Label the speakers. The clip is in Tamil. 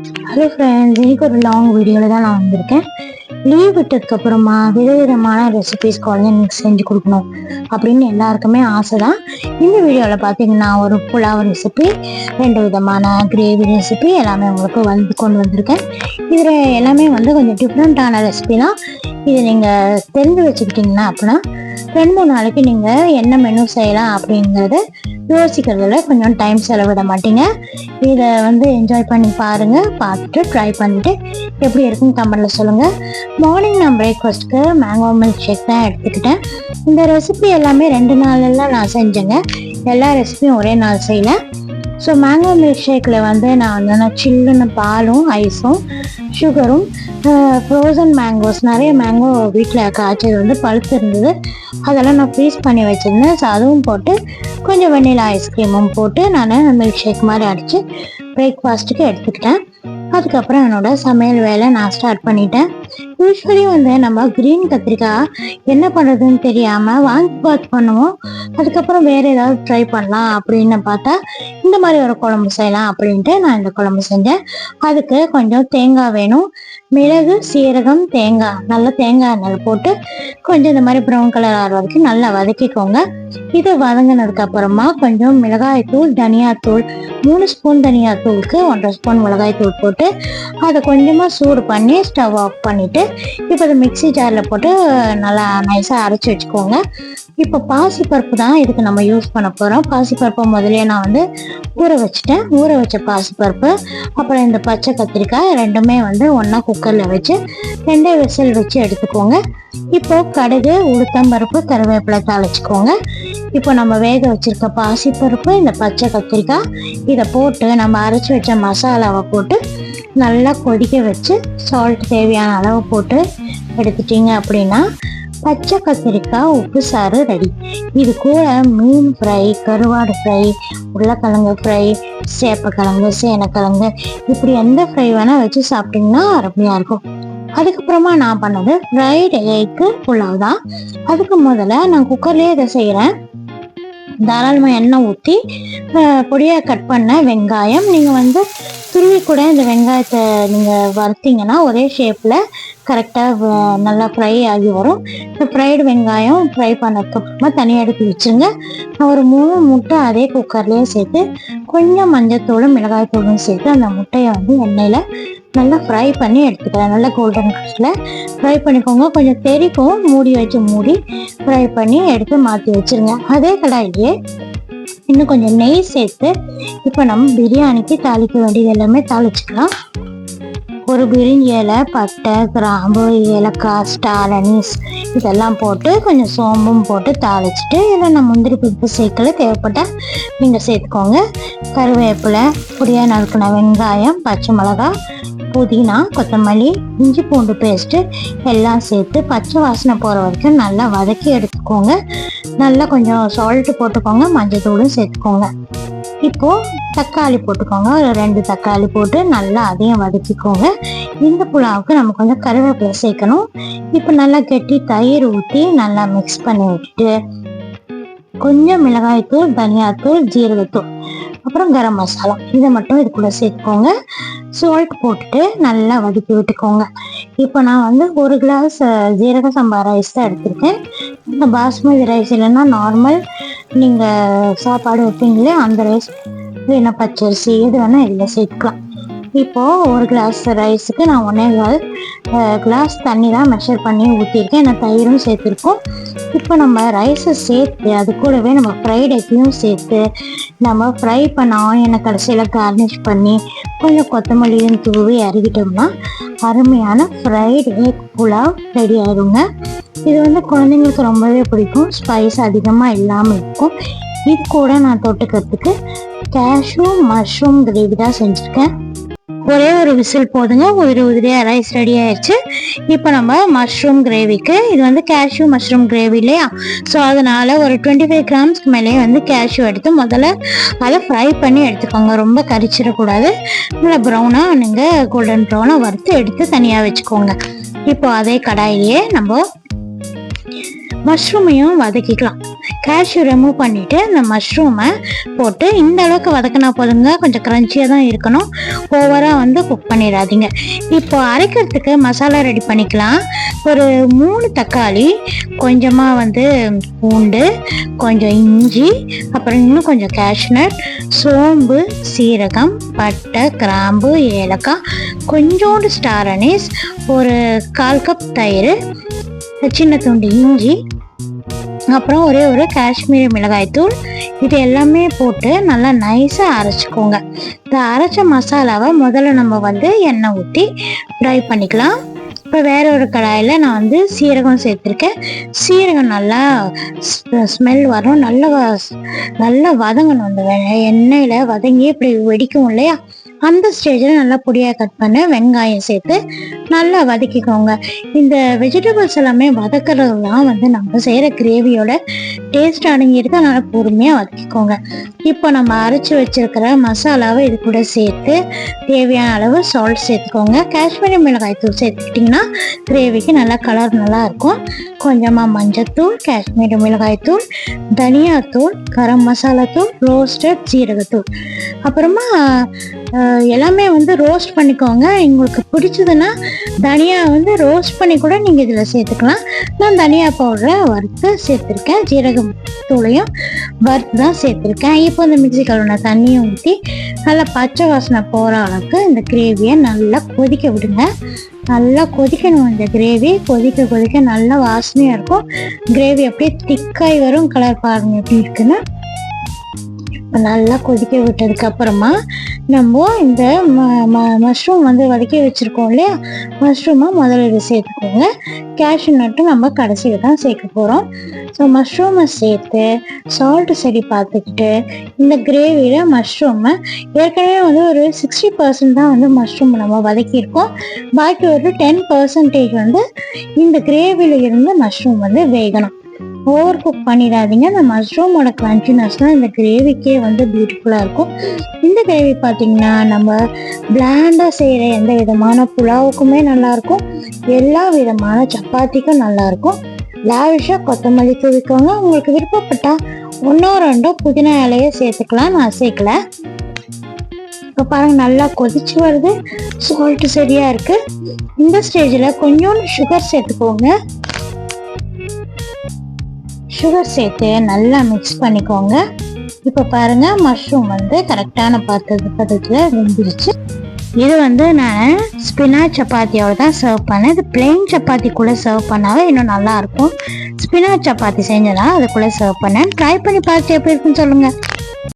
Speaker 1: ஹலோ ஃப்ரெண்ட்ஸ் இன்னைக்கு ஒரு லாங் வீடியோவில் தான் நான் வந்திருக்கேன். லீவ் விட்டதுக்கு அப்புறமா விதவிதமான ரெசிபிஸ் குழந்தைங்களுக்கு செஞ்சு கொடுக்கணும் அப்படின்னு எல்லாருக்குமே ஆசை தான் இந்த வீடியோவில் பார்த்தீங்கன்னா ஒரு புலாவ் ரெசிபி ரெண்டு விதமான கிரேவி ரெசிபி எல்லாமே உங்களுக்கு வந்து கொண்டு வந்திருக்கேன். இதில் எல்லாமே வந்து கொஞ்சம் டிஃப்ரெண்ட்டான ரெசிபி தான். இது நீங்கள் தெரிஞ்சு வச்சுக்கிட்டிங்கன்னா அப்படின்னா ரெண்டு மூணு நாளைக்கு நீங்கள் என்ன மெனு செய்யலாம் அப்படிங்கிறத யோசிக்கிறதுல கொஞ்சம் டைம் செலவிட மாட்டீங்க. இதை வந்து என்ஜாய் பண்ணி பாருங்கள் பார்த்துட்டு ட்ரை பண்ணிட்டு எப்படி இருக்குன்னு கமெண்டில் சொல்லுங்கள் மார்னிங் நான் பிரேக்ஃபாஸ்ட்க்கு மேங்கோ மில்க் ஷேக் தான் எடுத்துக்கிட்டேன். இந்த ரெசிபி எல்லாமே ரெண்டு நாளெல்லாம் நான் செஞ்சேங்க. எல்லா ரெசிபியும் ஒரே நாள் செய்யல. ஸோ மேங்கோ மில்க் ஷேக்கில் வந்து நான் வந்து சில்லுன்னு பாலும் ஐஸும் சுகரும் ஃப்ரோசன் மேங்கோஸ் நிறைய மேங்கோ வீட்டில் காய்ச்சது வந்து பழுத்து இருந்தது. அதெல்லாம் நான் ஃப்ரீஸ் பண்ணி வச்சுருந்தேன். ஸோ அதுவும் போட்டு கொஞ்சம் வெண்ணிலா ஐஸ்கிரீமும் போட்டு நான் மில்க் ஷேக் மாதிரி அடித்து பிரேக்ஃபாஸ்ட்டுக்கு எடுத்துக்கிட்டேன். அதுக்கப்புறம் என்னோட சமையல் வேலை நான் ஸ்டார்ட் பண்ணிட்டேன். யூஸ்வலி வந்து நம்ம கிரீன் கத்திரிக்காய் என்ன பண்ணுறதுன்னு தெரியாமல் வாங்கி பாத் பண்ணுவோம். அதுக்கப்புறம் வேறு ஏதாவது ட்ரை பண்ணலாம் அப்படின்னு பார்த்தா இந்த மாதிரி ஒரு குழம்பு செய்யலாம் அப்படின்ட்டு நான் இந்த குழம்பு செஞ்சேன். அதுக்கு கொஞ்சம் தேங்காய் வேணும். மிளகு சீரகம் தேங்காய் நல்லா தேங்காய் எண்ணெய் போட்டு கொஞ்சம் இந்த மாதிரி ப்ரௌன் கலர் ஆகிற வரைக்கும் நல்லா வதக்கிக்கோங்க. இது வதங்கினதுக்கு அப்புறமா கொஞ்சம் மிளகாய் தூள் தனியாத்தூள் மூணு ஸ்பூன் தனியாத்தூளுக்கு ஒன்றரை ஸ்பூன் மிளகாய் தூள் போட்டு அதை கொஞ்சமாக சூடு பண்ணி ஸ்டவ் ஆஃப் பண்ணிவிட்டு இப்போ அதை மிக்ஸி ஜாரில் போட்டு நல்லா நைஸாக அரைச்சி வச்சுக்கோங்க. இப்போ பாசிப்பருப்பு தான் இதுக்கு நம்ம யூஸ் பண்ண போகிறோம் பாசிப்பருப்பை முதலே நான் வந்து ஊற வச்சுட்டேன். ஊற வச்ச பாசிப்பருப்பு அப்புறம் இந்த பச்சை கத்திரிக்காய் ரெண்டுமே வந்து ஒன்றா குக்கரில் வச்சு ரெண்டே விசில் வச்சு எடுத்துக்கோங்க. இப்போ கடுகு உளுத்தம்பருப்பு கருவேப்பிலை தாளிச்சுக்கோங்க இப்போ நம்ம வேக வச்சிருக்க பாசிப்பருப்பு இந்த பச்சை கத்திரிக்காய் இதை போட்டு நம்ம அரைச்சி வச்ச மசாலாவை போட்டு நல்லா கொதிக்க வச்சு சால்ட் தேவையான அளவு போட்டு எடுத்துட்டீங்க அப்படின்னா பச்சை கத்திரிக்காய் உப்பு சாறு ரெடி இது கூட மீன் ஃப்ரை கருவாடு ஃப்ரை உருளைக்கிழங்கு ஃப்ரை சேப்பக்கிழங்கு சேனக்கிழங்கு இப்படி எந்த ஃப்ரை வேணால் வச்சு சாப்பிட்டிங்கன்னா அருமையாக இருக்கும். அதுக்கப்புறமா நான் பண்ணது ஃப்ரைடு எக்கு புலாவ் தான். அதுக்கு முதல்ல நான் குக்கர்லேயே இதை செய்கிறேன் தாராளமாக எண்ணெய் ஊற்றி பொடியாக கட் பண்ண வெங்காயம். நீங்கள் வந்து துருவி கூட இந்த வெங்காயத்தை நீங்கள் வறுத்தீங்கன்னா ஒரே ஷேப்பில் கரெக்டாக நல்லா ஃப்ரை ஆகி வரும். இந்த ஃப்ரைடு வெங்காயம் ஃப்ரை பண்ணதுக்கப்புறமா தனியாக எடுத்து வச்சுருங்க. ஒரு மூணு முட்டை அதே குக்கர்லேயே சேர்த்து கொஞ்சம் மஞ்சத்தூளும் மிளகாய்த்தூளும் சேர்த்து அந்த முட்டையை வந்து எண்ணெயில் நல்லா ஃப்ரை பண்ணி எடுத்துக்கலாம் நல்லா கோல்டன் கலரில் ஃப்ரை பண்ணிக்கோங்க. கொஞ்சம் தெரிக்கும். மூடி வச்சு மூடி ஃப்ரை பண்ணி எடுத்து மாற்றி வச்சுருங்க. அதே கடாயிலே இன்னும் கொஞ்சம் நெய் சேர்த்து இப்போ நம்ம பிரியாணிக்கு தாளிக்க வேண்டியது எல்லாமே தாளிச்சுக்கலாம். ஒரு பிரிஞ்சி இலை பட்டை கிராம்பு ஏலக்காய் ஸ்டார் அனீஸ் இதெல்லாம் போட்டு கொஞ்சம் சோம்பும் போட்டு தாளிச்சிட்டு இதில் நம்ம முந்திரி பருப்பு சேர்க்கல. தேவைப்பட்டால் நீங்கள் சேர்த்துக்கோங்க. கருவேப்பிலை பொடியாக நறுக்கின வெங்காயம் பச்சை மிளகாய் புதினா கொத்தமல்லி இஞ்சி பூண்டு பேஸ்ட்டு எல்லாம் சேர்த்து பச்சை வாசனை போகிற வரைக்கும் நல்லா வதக்கி எடுத்துக்கோங்க. நல்லா கொஞ்சம் சால்ட்டு போட்டுக்கோங்க மஞ்சள் தூளும் சேர்த்துக்கோங்க. இப்போது தக்காளி போட்டுக்கோங்க ஒரு ரெண்டு தக்காளி போட்டு நல்லா அதையும் வதக்கிக்கோங்க. இந்த புலாவுக்கு நம்ம கொஞ்சம் கருவேப்பிலை சேர்க்கணும். இப்போ நல்லா கெட்டி தயிர் ஊற்றி நல்லா மிக்ஸ் பண்ணி விட்டுட்டு கொஞ்சம் மிளகாய்த்தூள் தனியாத்தூள் ஜீரகத்தூள் அப்புறம் கரம் மசாலா. இதை மட்டும் இதுக்குள்ளே சேர்த்துக்கோங்க. சால்ட் போட்டுட்டு நல்லா வதக்கி விட்டுக்கோங்க. இப்போ நான் வந்து ஒரு கிளாஸ் ஜீரக சம்பா ரைஸ் தான் எடுத்திருக்கேன். இந்த பாஸ்மதி ரைஸ் இல்லைன்னா நார்மல் நீங்கள் சாப்பாடு வைப்பீங்களே அந்த ரைஸ் இல்லைன்னா பச்சரிசி எது வேணால் இதில் சேர்த்துக்கலாம். இப்போது ஒரு கிளாஸ் ரைஸுக்கு நான் ஒன்றே கிளாஸ் தண்ணி தான் மெஷர் பண்ணி ஊற்றிருக்கேன் நான் தயிரும் சேர்த்துருக்கோம். இப்போ நம்ம ரைஸை சேர்த்து அது கூடவே நம்ம ஃப்ரைட் எக்கையும் சேர்த்து நம்ம ஃப்ரை பண்ண ஆனியனை கடைசியில் கார்னிஷ் பண்ணி கொஞ்சம் கொத்தமல்லியும் தூவி இறக்கிட்டோம்னா அருமையான ஃப்ரைடு எக் புலாவ் ரெடி ஆயிடுங்க. இது வந்து குழந்தைங்களுக்கு ரொம்பவே பிடிக்கும். ஸ்பைஸ் அதிகமாக இல்லாமல் இருக்கும். இது கூட நான் தொட்டுக்கிறதுக்கு கேஷ்யூ மஷ்ரூம் கிரேவி தான் செஞ்சுருக்கேன். ஒரே ஒரு விசில் போதுங்க. உதிரி உதிரியாக ரைஸ் ரெடி ஆயிடுச்சு இப்போ நம்ம மஷ்ரூம் கிரேவிக்கு இது வந்து கேஷ்யூ மஷ்ரூம் கிரேவி இல்லையா? ஸோ அதனால் ஒரு டுவெண்ட்டி ஃபைவ் கிராம்ஸ்க்கு மேலேயே வந்து கேஷ்யூ எடுத்து முதல்ல அதை ஃப்ரை பண்ணி எடுத்துக்கோங்க. ரொம்ப கரிச்சிடக்கூடாது. நல்லா ப்ரௌனாக நீங்கள் கோல்டன் ப்ரௌனாக வறுத்து எடுத்து தனியாக வச்சுக்கோங்க. இப்போ அதே கடாயிலேயே நம்ம மஷ்ரூமையும் வதக்கிக்கலாம். கேஷ்யூ ரிமூவ் பண்ணிவிட்டு இந்த மஷ்ரூமை போட்டு இந்த அளவுக்கு வதக்கினா போதுங்க. கொஞ்சம் க்ரன்ச்சியாக தான் இருக்கணும். ஓவராக வந்து குக் பண்ணிடாதீங்க. இப்போ அரைக்கிறதுக்கு மசாலா ரெடி பண்ணிக்கலாம். ஒரு மூணு தக்காளி கொஞ்சமாக வந்து பூண்டு கொஞ்சம் இஞ்சி அப்புறம் இன்னும் கொஞ்சம் கேஷ்நட் சோம்பு சீரகம் பட்டை கிராம்பு ஏலக்காய் கொஞ்சோண்டு ஸ்டார் அனீஸ் ஒரு கால் கப் தயிர் சின்ன துண்டு இஞ்சி அப்புறம் ஒரே ஒரு காஷ்மீரி மிளகாய் தூள். இது எல்லாமே போட்டு நல்லா நைஸாக அரைச்சிக்கோங்க. இந்த அரைச்ச மசாலாவை முதல்ல நம்ம வந்து எண்ணெய் ஊற்றி ஃப்ரை பண்ணிக்கலாம். இப்போ வேற ஒரு கடாயில் நான் வந்து சீரகம் சேர்த்துருக்கேன். சீரகம் நல்லா ஸ்மெல் வரும். நல்லா வ- நல்லா வதங்கணும் அந்த எண்ணெயில். வதங்கி இப்படி வெடிக்கும் இல்லையா? அந்த ஸ்டேஜில் நல்லா பொடியாக கட் பண்ண வெங்காயம் சேர்த்து நல்லா வதக்கிக்கோங்க. இந்த வெஜிடபிள்ஸ் எல்லாமே வதக்குறதுலாம் வந்து நம்ம செய்கிற கிரேவியோட டேஸ்ட் அடங்கியிருக்கு அதனால் பொறுமையாக வதக்கிக்கோங்க. இப்போ நம்ம அரைச்சி வச்சிருக்கிற மசாலாவை இது கூட சேர்த்து தேவையான அளவு சால்ட் சேர்த்துக்கோங்க. காஷ்மீரி மிளகாய் தூள் சேர்த்துக்கிட்டிங்கன்னா கிரேவிக்கு நல்லா கலர் நல்லா இருக்கும். கொஞ்சமாக மஞ்சத்தூள் காஷ்மீரி மிளகாய் தூள் தனியாத்தூள் கரம் மசாலா தூள் ரோஸ்டட் ஜீரகத்தூள் அப்புறமா எல்லாமே வந்து ரோஸ்ட் பண்ணிக்கோங்க. உங்களுக்கு பிடிச்சதுன்னா தனியா வந்து ரோஸ்ட் பண்ணி கூட நீங்கள் இதில் சேர்த்துக்கலாம். நான் தனியா பவுடரை வறுத்து சேர்த்துருக்கேன். ஜீரகம் தூளையும் வறுத்து தான் சேர்த்துருக்கேன். இப்போ இந்த மிக்சி கழுவுன தண்ணியும் ஊற்றி நல்லா பச்சை வாசனை போகிற அளவுக்கு இந்த கிரேவியை நல்லா கொதிக்க விடுங்க. நல்லா கொதிக்கணும் இந்த கிரேவி கொதிக்க கொதிக்க நல்லா வாசனையாக இருக்கும். கிரேவி அப்படியே திக்காய் வரும். கலர் பாருங்க எப்படி இருக்குன்னு. நல்லா கொதிக்க விட்டதுக்கு அப்புறமா நம்ம இந்த மஷ்ரூம் வந்து வதக்கி வச்சிருக்கோம் இல்லையா? மஷ்ரூமை முதல்ல இது சேர்த்துக்கோங்க. கேஷ்யூ நட்டு நம்ம கடைசியில் தான் சேர்க்க போகிறோம் ஸோ மஷ்ரூமை சேர்த்து சால்ட்டு சரி பார்த்துக்கிட்டு இந்த கிரேவியில் மஷ்ரூமை ஏற்கனவே வந்து ஒரு சிக்ஸ்டி பர்சன்ட் தான் வந்து மஷ்ரூம் நம்ம வதக்கியிருக்கோம். பாக்கி ஒரு டென் பர்சன்டேஜ் வந்து இந்த கிரேவியில் இருந்து மஷ்ரூம் வந்து வேகணும். ஓவர் குக் பண்ணிடாதீங்க. அந்த மஷ்ரூமோட கிரன்ச்சினஸ் தான் இந்த கிரேவிக்கே வந்து பியூட்டிஃபுல்லாக இருக்கும். இந்த கிரேவி பார்த்தீங்கன்னா நம்ம பிளாண்டாக செய்கிற எந்த விதமான புலாவுக்குமே நல்லாயிருக்கும். எல்லா விதமான சப்பாத்திக்கும் நல்லாயிருக்கும். லாவிஷாக கொத்தமல்லி தூவிக்கோங்க. உங்களுக்கு விருப்பப்பட்டா ஒன்றோ ரெண்டோ புதினா இலையை சேர்த்துக்கலாம் நான் சேர்க்கல இப்போ பாருங்க நல்லா கொதிச்சு வருது. சால்ட்டு சரியாக இருக்குது இந்த ஸ்டேஜில் கொஞ்சோண்டு சுகர் சேர்த்துக்கோங்க. சுகர் சேர்த்து நல்லா மிக்ஸ் பண்ணிக்கோங்க. இப்போ பாருங்க மஷ்ரூம் வந்து கரெக்டான பாத்திரத்து பதத்தில் வெந்துருச்சு. இது வந்து நான் ஸ்பினாச் சப்பாத்தியோட தான் சர்வ் பண்ணேன். இது பிளெயின் சப்பாத்தி கூட சர்வ் பண்ணாவே இன்னும் நல்லாயிருக்கும் ஸ்பினாச் சப்பாத்தி செஞ்சதா அதுக்குள்ளே சர்வ் பண்ணேன். ட்ரை பண்ணி பார்த்து எப்படி இருக்குன்னு சொல்லுங்கள்